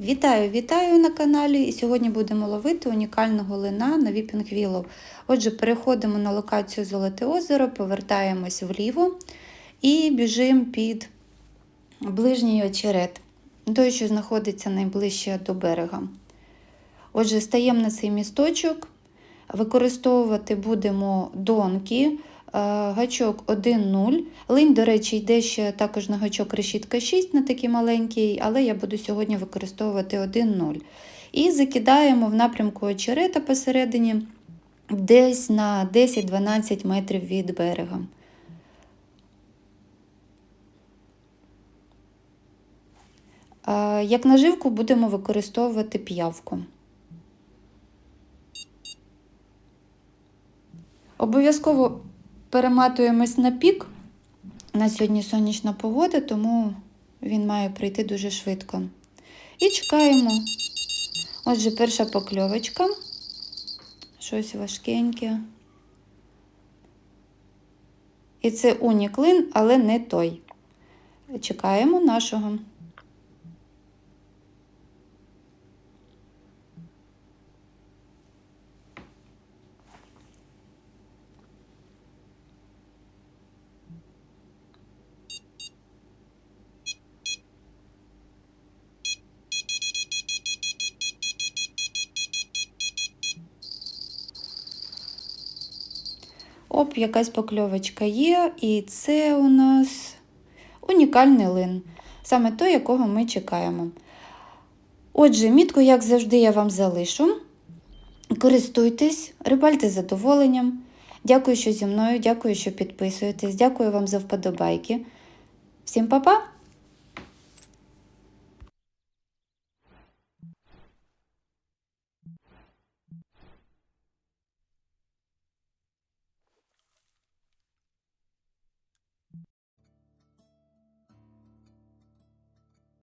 Вітаю, вітаю на каналі. І сьогодні будемо ловити унікального лина на Віпінг Willow. Отже, переходимо на локацію Золоте озеро, повертаємось вліво і біжимо під ближній очерет, той, що знаходиться найближче до берега. Отже, стаємо на цей місточок, використовувати будемо донки. Е, Гачок 1-0. Линь, до речі, йде ще також на гачок решітка 6 на такий маленький, але я буду сьогодні використовувати 1-0. І закидаємо в напрямку очерета посередині десь на 10-12 метрів від берега. Е, Як наживку будемо використовувати п'явку. Обов'язково перематуємось на пік. На сьогодні сонячна погода, тому він має прийти дуже швидко. І чекаємо. Отже, перша покльовочка. Щось важкеньке. І це уніклин, але не той. Чекаємо нашого. Оп, якась покльовочка є, і це у нас унікальний лин, саме той, якого ми чекаємо. Отже, мітку, як завжди, я вам залишу. Користуйтесь, рибальте з задоволенням. Дякую, що зі мною, дякую, що підписуєтесь, дякую вам за вподобайки. Всім па-па!